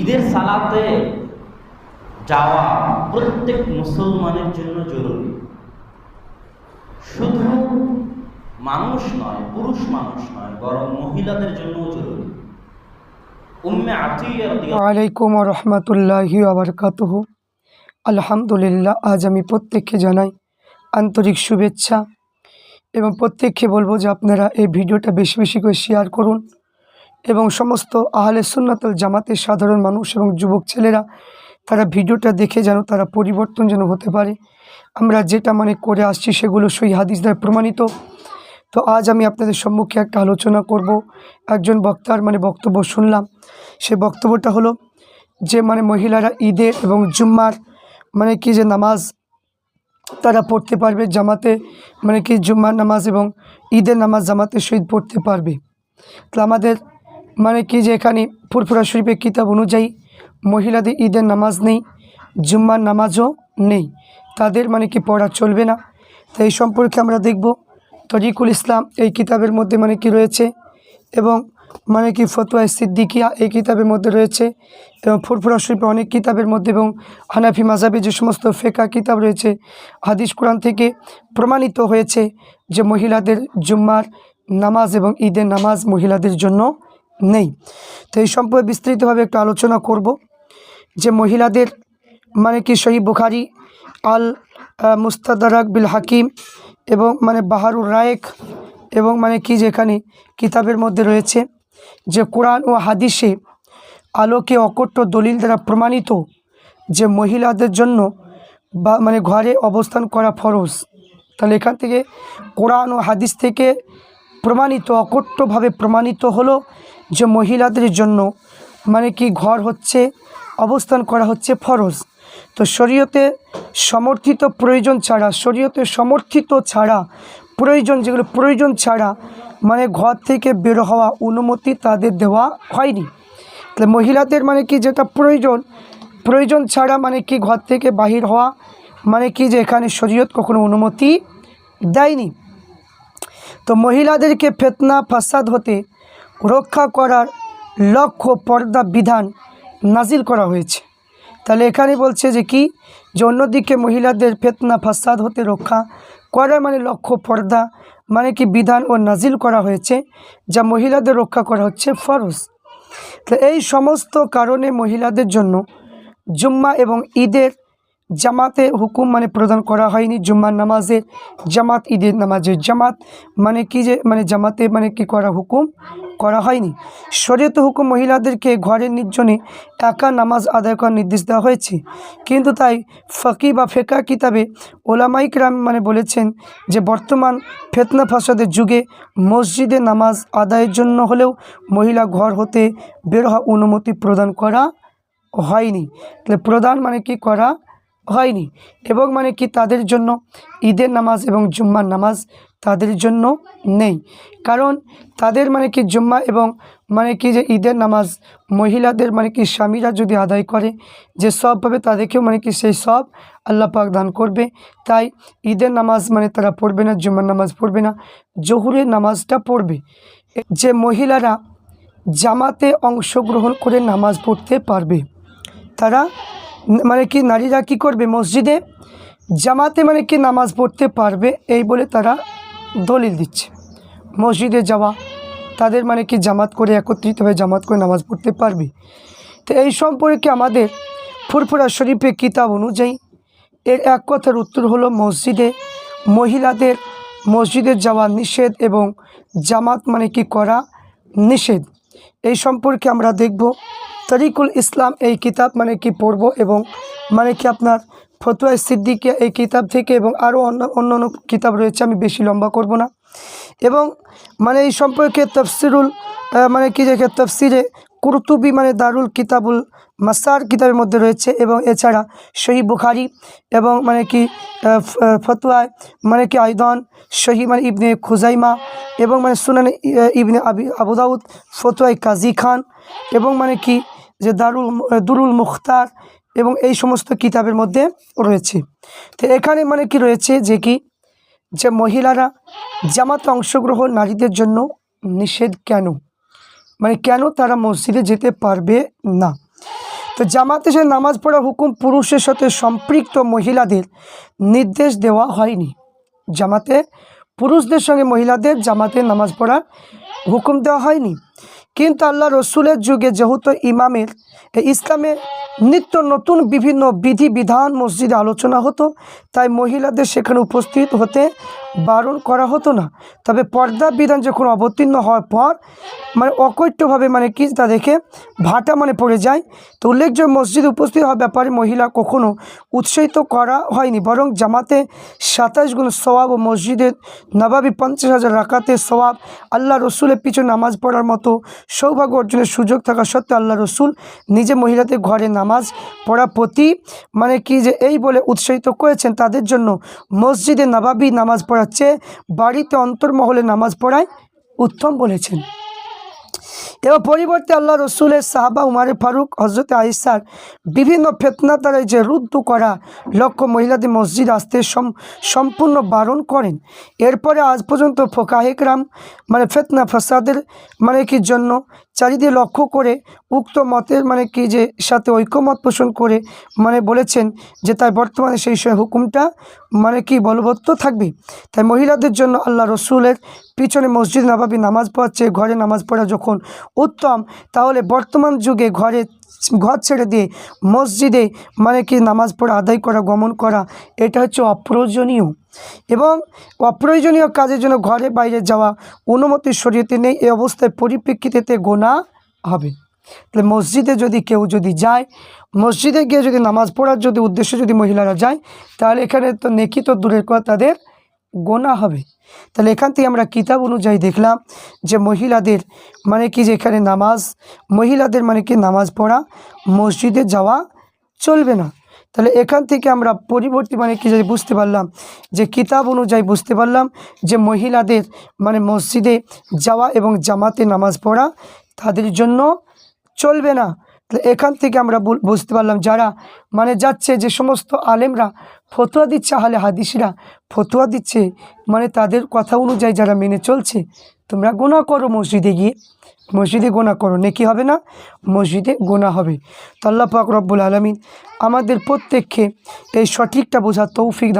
ঈদের সালাতে যাওয়া প্রত্যেক মুসলমানের জন্য জরুরি। শুধু মানুষ নয়, পুরুষ মানুষ নয়, বরং মহিলাদের জন্যও জরুরি। আতিয়া রহমতুল্লাহি আবরকাতহ আলহামদুলিল্লাহ, আজ আমি প্রত্যেককে জানাই আন্তরিক শুভেচ্ছা এবং প্রত্যেককে বলব যে আপনারা এই ভিডিওটা বেশি বেশি করে শেয়ার করুন। এবং সমস্ত আহলে সুন্নাতল জামাতের সাধারণ মানুষ এবং যুবক ছেলেরা, তারা ভিডিওটা দেখে যেন তারা পরিবর্তন যেন হতে পারে। আমরা যেটা মানে করে আসছি সেগুলো সই হাদিস দ্বারা প্রমাণিত। তো আজ আমি আপনাদের সম্মুখে একটা আলোচনা করব। একজন বক্তার মানে বক্তব্য শুনলাম। সে বক্তব্যটা হলো যে মানে মহিলারা ঈদের এবং জুম্মার মানে কি যে নামাজ তারা পড়তে পারবে, জামাতে মানে কি জুম্মার নামাজ এবং ঈদের নামাজ জামাতে শহীদ পড়তে পারবে। তো আমাদের মানে কি যে এখানে ফুরফুরা শরীফের কিতাব অনুযায়ী মহিলাদের ঈদের নামাজ নেই, জুম্মার নামাজও নেই। তাদের মানে কি পড়া চলবে না। তো এই সম্পর্কে আমরা দেখব তরিকুল ইসলাম এই কিতাবের মধ্যে মানে কি রয়েছে এবং মানে কি ফতোয়া সিদ্দিকিয়া এই কিতাবের মধ্যে রয়েছে এবং ফুরফুরা শরীফের অনেক কিতাবের মধ্যে এবং হানাফি মাজাবে যে সমস্ত ফেকা কিতাব রয়েছে, হাদিস কোরআন থেকে প্রমাণিত হয়েছে যে মহিলাদের জুম্মার নামাজ এবং ঈদের নামাজ মহিলাদের জন্য নেই। তো এই সম্পর্কে বিস্তারিতভাবে একটু আলোচনা করব যে মহিলাদের মানে কি সহি বুখারি, আল মুস্তাদারাক বিল হাকিম এবং মানে বাহারুর রায়েক এবং মানে কি যেখানে কিতাবের মধ্যে রয়েছে যে কোরআন ও হাদিসে আলোকে অকট্ট দলিল দ্বারা প্রমাণিত যে মহিলাদের জন্য বা মানে ঘরে অবস্থান করা ফরজ। তাহলে এখান থেকে কোরআন ও হাদিস থেকে প্রমাণিত অকট্টভাবে প্রমাণিত হলো যে মহিলাদের জন্য মানে কি ঘর হচ্ছে, অবস্থান করা হচ্ছে ফরজ। তো শরীয়তে সমর্থিত প্রয়োজন ছাড়া, শরীয়তে সমর্থিত ছাড়া, প্রয়োজন যেগুলো প্রয়োজন ছাড়া মানে ঘর থেকে বের হওয়া অনুমতি তাদের দেওয়া হয়নি। তাহলে মহিলাদের মানে কি যেটা প্রয়োজন প্রয়োজন ছাড়া মানে কি ঘর থেকে বাহির হওয়া মানে কি যে এখানে শরীয়ত কখনো অনুমতি দেয়নি। তো মহিলাদেরকে ফেতনা, ফাসাদ হতে রক্ষা করার লক্ষ্য, পর্দা, বিধান নাজিল করা হয়েছে। তাহলে এখানে বলছে যে কি? যে অন্যদিকে মহিলাদের ফেতনা, ফাসাদ হতে রক্ষা করা মানে লক্ষ্য, পর্দা মানে কি বিধান ও নাজিল করা হয়েছে, যা মহিলাদের রক্ষা করা হচ্ছে ফরজ। তো এই সমস্ত কারণে মহিলাদের জন্য জুম্মা এবং ঈদের জামাতে হুকুম মানে প্রদান করা হয়নি জুম্মার নামাজের জামাত ঈদের নামাজের জামাত মানে কি যে মানে জামাতে মানে কি করা হুকুম? করা হয়নি। শরীয়ত হুকুম মহিলাদেরকে ঘরের নির্জনে একা নামাজ আদায় করার নির্দেশ দেওয়া হয়েছে। কিন্তু তাই ফকি বা ফেকা কিতাবে ওলামাইকরাম মানে বলেছেন যে বর্তমান ফেতনা ফাসাদের যুগে মসজিদে নামাজ আদায়ের জন্য হলেও মহিলা ঘর হতে বের হওয়া অনুমতি প্রদান করা হয়নি। তাহলে প্রদান মানে কি করা হয়নি। এবং মানে কি তাদের জন্য ঈদের নামাজ এবং জুম্মার নামাজ তাদের জন্য নেই। কারণ তাদের মানে কি জুম্মা এবং মানে কি যে ঈদের নামাজ মহিলাদের মানে কি স্বামীরা যদি আদায় করে, যে সব পাবে তাদেরকেও মানে কি সেই সব আল্লাহ পাক দান করবে। তাই ঈদের নামাজ মানে তারা পড়বে না, জুম্মার নামাজ পড়বে না, জহুরের নামাজটা পড়বে। যে মহিলারা জামাতে অংশগ্রহণ করে নামাজ পড়তে পারবে, তারা মানে কি নারীরা কি করবে মসজিদে? জামাতে মানে কি নামাজ পড়তে পারবে? এই বলে তারা দলিল দিচ্ছে। মসজিদে যাওয়া, তাদের মানে কি জামাত করে একত্রিত হয়ে জামাত করে নামাজ পড়তে পারবে? তো এই সম্পর্কে আমাদের ফুরফুরা শরীফে কিতাব অনুযায়ী এর এক কথার উত্তর হলো মসজিদে মহিলাদের মসজিদে যাওয়া নিষেধ এবং জামাত মানে কি করা নিষেধ। এই সম্পর্কে আমরা দেখব তরিকুল ইসলাম এই কিতাব মানে কি পড়ব এবং মানে কি আপনার ফতুয়া সিদ্দিকিয়া এই কিতাব থেকে এবং আরও অন্য অন্য অন্য কিতাব রয়েছে, আমি বেশি লম্বা করব না। এবং মানে এই সম্পর্কে তফসিরুল মানে কি যে তফসিরে কুরতুবি মানে দারুল কিতাবুল মাসার কিতাবের মধ্যে রয়েছে এবং এছাড়া সহি বুখারি এবং মানে কি ফতুয়ায় মানে কি আইদন সহি মানে ইবনে খুজাইমা এবং মানে সুনান ইবনে আবি আবুদাউদ ফতুয়াই কাজী খান এবং মানে কি যে দারুল দুরুল মুখতার এবং এই সমস্ত কিতাবের মধ্যে রয়েছে। তো এখানে মানে কি রয়েছে যে কি, যে মহিলারা জামাতে অংশগ্রহণ নারীদের জন্য নিষেধ কেন? মানে কেন তারা মসজিদে যেতে পারবে না? তো জামাতে সে নামাজ পড়া হুকুম পুরুষের সাথে সম্পৃক্ত মহিলাদের নির্দেশ দেওয়া হয়নি। জামাতে পুরুষদের সঙ্গে মহিলাদের জামাতে নামাজ পড়ার হুকুম দেওয়া হয়নি। কিন্তু আল্লাহ রসুলের যুগে যেহেতু ইমামের ইসলামে নিত্য নতুন বিভিন্ন বিধি, বিধান, মসজিদে আলোচনা হতো, তাই মহিলাদের সেখানে উপস্থিত হতে বারণ করা হতো না। তবে পর্দা বিধান যখন অবতীর্ণ হওয়ার পর মানে অকৈট্যভাবে মানে কি, তা দেখে ভাটা মানে পড়ে যায়। তো উল্লেখযোগ্য মসজিদে উপস্থিত হওয়ার ব্যাপারে মহিলা কখনো উৎসাহিত করা হয়নি, বরং জামাতে সাতাশ গুণ সওয়াব ও মসজিদের নবাবি পঞ্চাশ হাজার রাকাতে সওয়াব আল্লাহ রসুলের পিছনে নামাজ পড়ার মতো সৌভাগ্য অর্জনের সুযোগ থাকা সত্ত্বেও আল্লাহ রসুল নিজে মহিলাদের ঘরে নামাজ পড়া প্রতি মানে কি যে এই বলে উৎসাহিত করেছেন তাদের জন্য মসজিদে নবাবি নামাজ পড়াচ্ছে বাড়িতে অন্তর্মহলে নামাজ পড়ায় উত্তম বলেছেন। এবার পরিবর্তে আল্লাহ রসুলের সাহাবা উমারে ফারুক হজরত আইসার বিভিন্ন ফেতনা দ্বারা যে রুদ্ধ করা লক্ষ্য মহিলাদের মসজিদ আসতে সম- সম্পূর্ণ বারণ করেন। এরপরে আজ পর্যন্ত ফোকাহেকরাম মানে ফেতনা ফসাদের মানে কি জন্য চারিদিকে লক্ষ্য করে উক্ত মতের মানে কি যে সাথে ঐক্যমত পোষণ করে মানে বলেছেন যে তাই বর্তমানে সেই সময় হুকুমটা মানে কি বলবত্ত থাকবে। তাই মহিলাদের জন্য আল্লাহ রসুলের পিছনে মসজিদ নাবাবি নামাজ পড়াচ্ছে, ঘরে নামাজ পড়া যখন উত্তম, তাহলে বর্তমান যুগে ঘরে ঘর ছেড়ে দিয়ে মসজিদে মানে কি নামাজ পড়া, আদায় করা, গমন করা, এটা হচ্ছে অপ্রয়োজনীয়। এবং অপ্রয়োজনীয় কাজের জন্য ঘরে বাইরে যাওয়া, অনুমতি শরীয়তে নেই এই অবস্থায় পরিপ্রেক্ষিতে গোনা হবে। তাহলে মসজিদে যদি কেউ যদি যায়, মসজিদে গিয়ে যদি নামাজ পড়ার যদি উদ্দেশ্যে যদি মহিলারা যায়, তাহলে এখানে তো নেকি তো দূরের কথা, তাদের গোনা হবে। তাহলে এখান থেকে আমরা কিতাব অনুযায়ী দেখলাম যে মহিলাদের মানে কি যে এখানে নামাজ, মহিলাদের মানে কি নামাজ পড়া, মসজিদে যাওয়া চলবে না। তাহলে এখান থেকে আমরা পরিবর্তী মানে কি যে বুঝতে পারলাম যে কিতাব অনুযায়ী বুঝতে পারলাম যে মহিলাদের মানে মসজিদে যাওয়া এবং জামাতে নামাজ পড়া তাদের জন্য চলবে না। এখান থেকে আমরা বুঝতে পারলাম যারা মানে যাচ্ছে যে সমস্ত আলেমরা ফতোয়া দিচ্ছে আহলে হাদিসরা, ফতোয়া দিচ্ছে মানে তাদের কথা অনুযায়ী যারা মেনে চলছে, তোমরা গোনা করো মসজিদে গিয়ে। মসজিদে গোনা করো নেকি হবে না? মসজিদে গোনা হবে। তো রব্বুল আলমিন আমাদের প্রত্যেককে এই সঠিকটা বোঝার তৌফিক